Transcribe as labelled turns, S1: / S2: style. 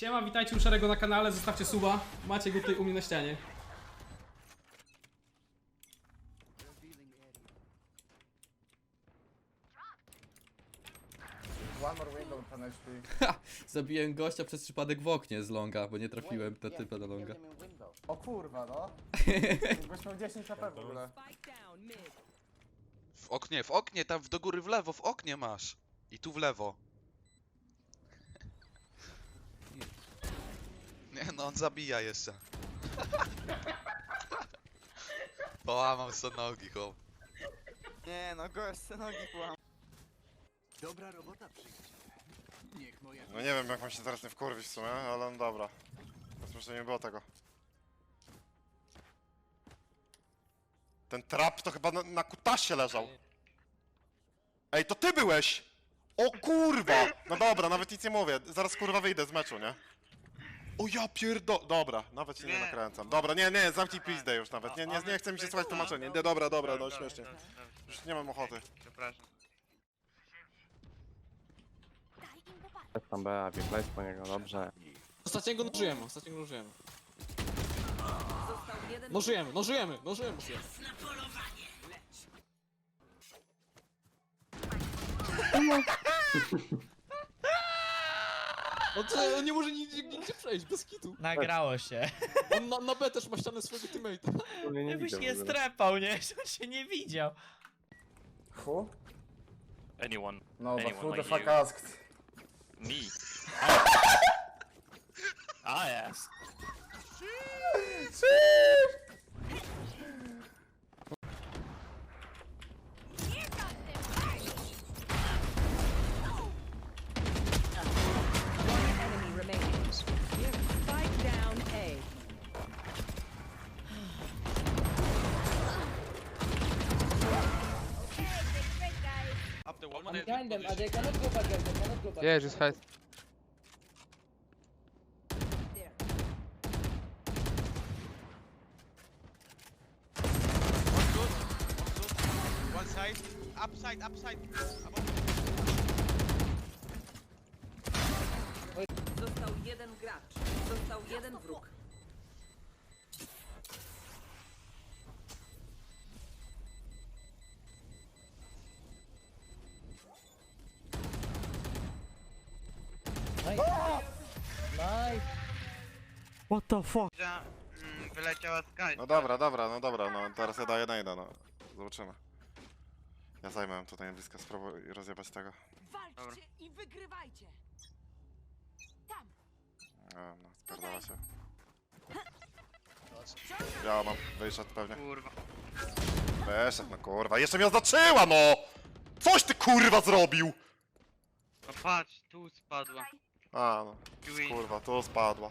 S1: Siema, witajcie u Szarego na kanale, zostawcie suba. Macie go tutaj u mnie na ścianie.
S2: One more window, 10 HP.
S3: Zabiłem gościa przez przypadek w oknie z longa, bo nie trafiłem na typa na longa.
S2: O kurwa, no. Gość miał 10 HP w ogóle.
S4: Spike down mid.
S5: W oknie, w oknie, tam w do góry w lewo, w oknie masz. I tu w lewo. no, on zabija jeszcze. Połamał sobie nogi, chłop.
S6: Nie no, gość se nogi połamał.
S7: No nie wiem jak mam się teraz nie wkurwić w sumie, ale no dobra. Myślę, że nie było tego. Ten trap to chyba na, na kutasie leżał. Ej, to ty byłeś! O kurwa! No dobra, nawet nic nie mówię. Zaraz kurwa wyjdę z meczu, nie? O ja pierdo... Dobra, nawet się nie nakręcam. Dobra, nie, nie, zamknij pizdę już nawet. Nie, nie, nie chce mi się słuchać tłumaczenia. Nie, dobra, dobra, no śmiesznie. Już nie mam ochoty.
S6: Przepraszam.
S8: Jest tam B, a place po niego, dobrze.
S1: Ostatniego nożujemy, ostatniego nożujemy.
S4: Został jeden
S1: Nożujemy, nożujemy, nożujemy, nożujemy. No to on nie może nigdzie, nigdzie przejść, bez kitu.
S9: Nagrało się.
S1: On na, na B też ma ścianę swojego teammate'a.
S8: Nie, nie
S9: Jakbyś
S8: widział
S9: nie
S8: w ogóle.
S9: strepał, nie? On się nie widział.
S2: Who?
S8: Anyone.
S2: No, but
S8: Anyone
S2: who the
S8: like
S2: fuck
S8: you.
S2: asked?
S8: Me. I asked.
S10: Yeah, just hide.
S6: One side, upside, upside.
S4: Został jeden gracz. Został jeden wróg.
S9: What the fuck?
S6: Mm, wyleciała z kaj.
S7: No dobra, dobra, no dobra, no teraz ja daję najda, no. Zobaczymy. Ja zajmę tutaj blisko, spróbuj rozjebać tego.
S4: Walczcie i wygrywajcie. Tam.
S7: Nie wiem, no, spierdala się. Ja mam, wyszedł pewnie.
S6: Kurwa.
S7: Wyszedł, no kurwa, jeszcze mnie oznaczyła, no! Coś ty kurwa zrobił!
S6: No patrz, tu spadła.
S7: A, no, kurwa, tu spadła.